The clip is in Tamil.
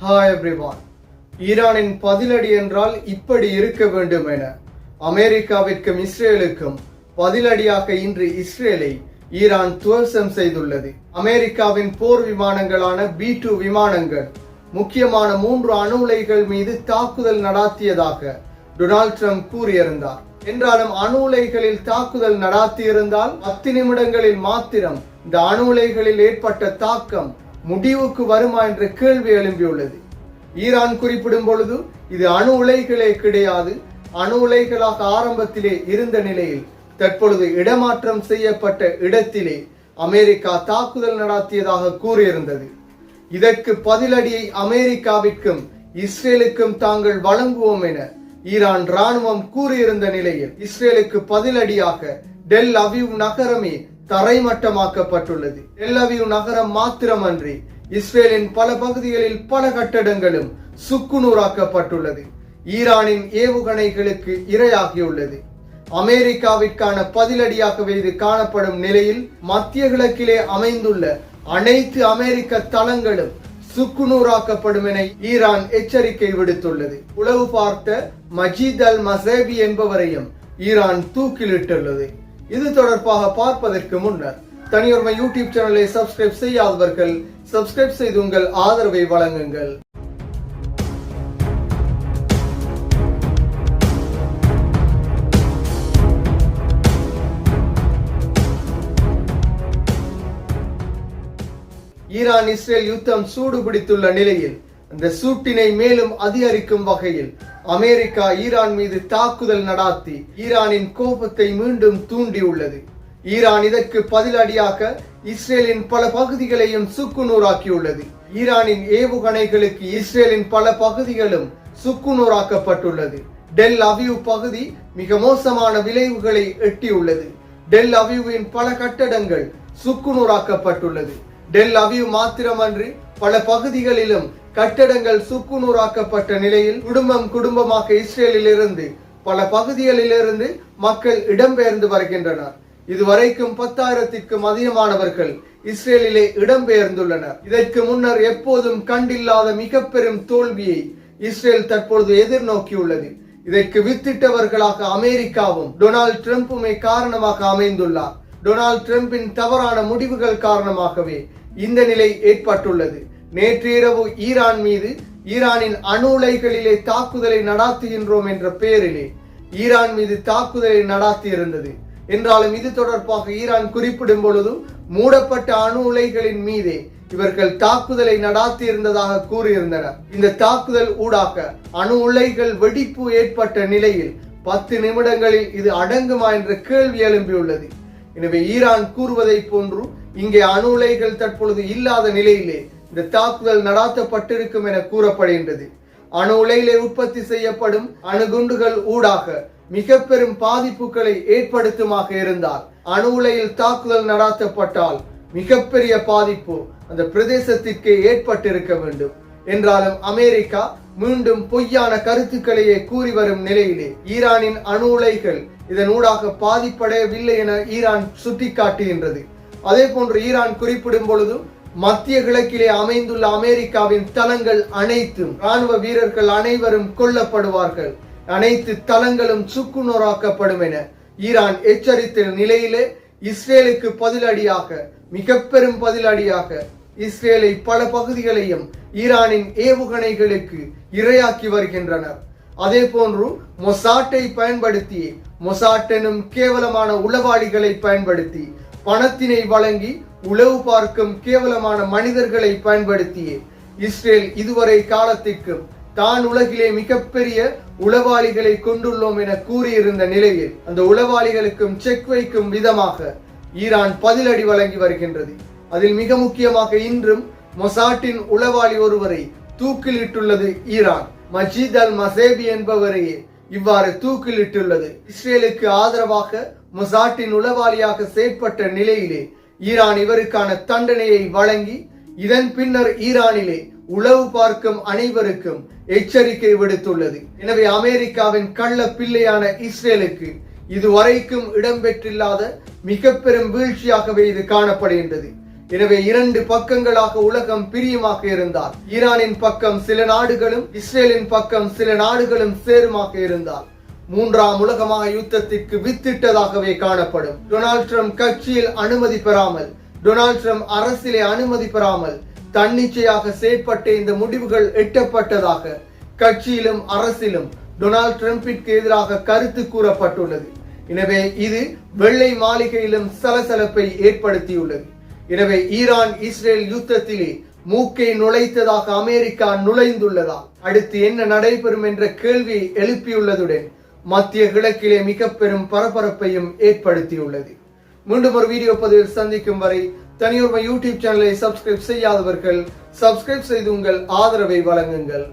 ஹாய் எவ்ரிவான் ஈரானின் பதிலடி என்றால் இப்படி இருக்க வேண்டும் என அமெரிக்காவிற்கும் இஸ்ரேலுக்கும் பதிலடியாக இன்று இஸ்ரேலை ஈரான் துவம்சம் செய்துள்ளது. அமெரிக்காவின் போர் விமானங்களான பி டூ விமானங்கள் முக்கியமான மூன்று அணு உலைகள் மீது தாக்குதல் நடாத்தியதாக டொனால்ட் ட்ரம்ப் கூறியிருந்தார். என்றாலும் அணு உலைகளில் தாக்குதல் நடாத்தியிருந்தால் பத்து நிமிடங்களில் மாத்திரம் இந்த அணு உலைகளில் ஏற்பட்ட தாக்கம் முடிவுக்கு வருமா என்ற கேள்வி எழும்பியுள்ளது. ஈரான் குறிப்பிடும் பொழுது இது அணு உலைகளே கிடையாது. அணு உலைகளாக ஆரம்பத்திலே இருந்த நிலையில் தற்பொழுது இடமாற்றம் செய்யப்பட்ட இடத்திலே அமெரிக்கா தாக்குதல் நடாத்தியதாக கூறியிருந்தது. இதற்கு பதிலடியை அமெரிக்காவிற்கும் இஸ்ரேலுக்கும் தாங்கள் வழங்குவோம் என ஈரான் ராணுவம் கூறியிருந்த நிலையில் இஸ்ரேலுக்கு பதிலடியாக டெல் அவிவ் நகரமே தரைமட்டமாக்கப்பட்டுள்ளது. டெல் நகரம் மாத்திரமன்றி இஸ்ரேலின் பல பகுதிகளில் பல கட்டடங்களும் சுக்குநூறாக்கப்பட்டுள்ளது. ஈரானின் ஏவுகணைகளுக்கு இரையாகியுள்ளது. அமெரிக்காவிற்கான பதிலடியாகவே இது காணப்படும் நிலையில் மத்திய கிழக்கிலே அமைந்துள்ள அனைத்து அமெரிக்க தளங்களும் சுக்குநூறாக்கப்படும் என ஈரான் எச்சரிக்கை விடுத்துள்ளது. உளவு பார்த்த மஜீத் அல் மசேபி என்பவரையும் ஈரான் தூக்கிலிட்டுள்ளது. இது தொடர்பாக பார்ப்பதற்கு முன்னர் தனியுரிமை யூடியூப் சேனலை சப்ஸ்கிரைப் செய்யாதவர்கள் சப்ஸ்கிரைப் செய்து உங்கள் ஆதரவை வழங்குங்கள். ஈரான் இஸ்ரேல் யுத்தம் சூடு பிடித்துள்ள நிலையில் அந்த சூட்டினை மேலும் அதிகரிக்கும் வகையில் அமெரிக்கா ஈரான் மீது தாக்குதல் நடாத்தி ஈரானின் கோபத்தை மீண்டும் தூண்டியுள்ளது. ஈரான் இதற்கு பதிலடியாக இஸ்ரேலின் பல பகுதிகளையும் சுக்குநூறாக்கியுள்ளது. ஈரானின் ஏவுகணைகளுக்கு இஸ்ரேலின் பல பகுதிகளும் சுக்குநூறாக்கப்பட்டுள்ளது. டெல் அவியூ பகுதி மிக மோசமான விளைவுகளை எட்டியுள்ளது. டெல் அவியூவின் பல கட்டடங்கள் சுக்குநூறாக்கப்பட்டுள்ளது. டெல் அவியூ மாத்திரமன்றி பல பகுதிகளிலும் கட்டடங்கள் சுக்குநூறாக்கப்பட்ட நிலையில் குடும்பம் குடும்பமாக இஸ்ரேலில் இருந்து பல பகுதிகளிலிருந்து மக்கள் இடம்பெயர்ந்து வருகின்றனர். இதுவரைக்கும் பத்தாயிரத்திற்கும் அதிகமானவர்கள் இஸ்ரேலிலே இடம்பெயர்ந்துள்ளனர். இதற்கு முன்னர் எப்போதும் கண்டில்லாத மிக பெரும் தோல்வியை இஸ்ரேல் தற்பொழுது எதிர்நோக்கியுள்ளது. இதற்கு வித்திட்டவர்களாக அமெரிக்காவும் டொனால்ட் டிரம்புமே காரணமாக அமைந்துள்ளார். டொனால்ட் ட்ரம்பின் தவறான முடிவுகள் காரணமாகவே இந்த நிலை ஏற்பட்டுள்ளது. நேற்று இரவு ஈரான் மீது ஈரானின் அணு உலைகளிலே தாக்குதலை நடாத்துகின்றோம் என்ற பெயரிலே ஈரான் மீது தாக்குதலை நடாத்தி இருந்தது என்றாலும் இது தொடர்பாக ஈரான் குறிப்பிடும் பொழுதும் மூடப்பட்ட அணு உலைகளின் மீதே இவர்கள் தாக்குதலை நடாத்தி இருந்ததாக கூறியிருந்தனர். இந்த தாக்குதல் ஊடாக அணு உலைகள் வெடிப்பு ஏற்பட்ட நிலையில் பத்து நிமிடங்களில் இது அடங்குமா என்ற கேள்வி எழும்பியுள்ளது. எனவே ஈரான் கூறுவதை போன்று இங்கே அணு உலைகள் தற்பொழுது இல்லாத நிலையிலே இந்த தாக்குதல் நடாத்தப்பட்டிருக்கும் என கூறப்படுகின்றது. அணு உலையிலே உற்பத்தி செய்யப்படும் அணுகுண்டுகள் ஊடாக மிக பெரும் பாதிப்புகளை ஏற்படுத்துமாக இருந்தால் அணு உலையில் தாக்குதல் நடாத்தப்பட்டால் மிகப்பெரிய பாதிப்பு அந்த பிரதேசத்திற்கு ஏற்பட்டிருக்க வேண்டும். என்றாலும் அமெரிக்கா மீண்டும் பொய்யான கருத்துக்களையே கூறி வரும் நிலையிலே ஈரானின் அணு உலைகள் இதன் ஊடாக பாதிப்படையவில்லை என ஈரான் சுட்டிக்காட்டுகின்றது. அதே போன்று ஈரான் குறிப்பிடும் பொழுது மத்திய கிழக்கிலே அமைந்துள்ள அமெரிக்காவின் தளங்கள் அனைத்தும் ராணுவ வீரர்கள் அனைவரும் கொல்லப்படுவார்கள். அனைத்து தளங்களும் சுக்குநூறாக்கப்படும் என ஈரான் எச்சரித்த நிலையிலே இஸ்ரேலுக்கு பதிலடியாக மிக பெரும் பதிலடியாக இஸ்ரேலை பல பகுதிகளையும் ஈரானின் ஏவுகணைகளுக்கு இரையாக்கி வருகின்றனர். அதே போன்று மொசாட்டை பயன்படுத்தி மொசாட் எனும் கேவலமான உளவாளிகளை பயன்படுத்தி பணத்தினை வழங்கி உளவு பார்க்கும் கேவலமான மனிதர்களை பயன்படுத்தியே. இஸ்ரேல் இதுவரை காலத்திற்கும் தான் உலகிலே மிகப்பெரிய உளவாளிகளை கொண்டுள்ளோம் என கூறியிருந்த நிலையில் அந்த உளவாளிகளுக்கும் செக் வைக்கும் விதமாக ஈரான் பதிலடி வழங்கி வருகின்றது. அதில் மிக முக்கியமாக இன்றும் மொசாட்டின் உளவாளி ஒருவரை தூக்கிலிட்டுள்ளது ஈரான். மஜீத் அல் மசேபி என்பவரையே இவ்வாறு தூக்கிலிட்டுள்ளது. இஸ்ரேலுக்கு ஆதரவாக மொசாட்டின் உளவாளியாக செயற்பட்ட நிலையிலே ஈரான் இவருக்கான தண்டனையை வழங்கி இதன் பின்னர் ஈரானிலே உளவு பார்க்கும் அனைவருக்கும் எச்சரிக்கை விடுத்துள்ளது. எனவே அமெரிக்காவின் கள்ள பிள்ளையான இஸ்ரேலுக்கு இதுவரைக்கும் இடம்பெற்றில்லாத மிக பெரும் வீழ்ச்சியாகவே இது காணப்படுகின்றது. எனவே இரண்டு பக்கங்களாக உலகம் பிரியமாக இருந்தார். ஈரானின் பக்கம் சில நாடுகளும் இஸ்ரேலின் பக்கம் சில நாடுகளும் சேருமாக இருந்தார். மூன்றாம் உலகமாக யுத்தத்திற்கு வித்திட்டதாகவே காணப்படும். டொனால்ட் ட்ரம்ப் கட்சியில் அனுமதி பெறாமல் டொனால்ட் ட்ரம்ப் அரசிலே அனுமதி பெறாமல் தன்னிச்சையாக செயற்பட்ட இந்த முடிவுகள் எட்டப்பட்டதாக கட்சியிலும் அரசிலும் டொனால்ட் ட்ரம்பிற்கு எதிராக கருத்து கூறப்பட்டுள்ளது. எனவே இது வெள்ளை மாளிகையிலும் சலசலப்பை ஏற்படுத்தியுள்ளது. எனவே ஈரான் இஸ்ரேல் யுத்தத்திலே மூக்கை நுழைத்ததாக அமெரிக்கா நுழைந்துள்ளதா? அடுத்து என்ன நடைபெறும் என்ற கேள்வி எழுப்பியுள்ளதுடன் மத்திய கிழக்கிலே மிக பெரும் பரபரப்பையும் ஏற்படுத்தியுள்ளது. மீண்டும் ஒரு வீடியோ பதிவில் சந்திக்கும் வரை தனியொருமை யூடியூப் சேனலை சப்ஸ்கிரைப் செய்யாதவர்கள் சப்ஸ்கிரைப் செய்து உங்கள் ஆதரவை வழங்குங்கள்.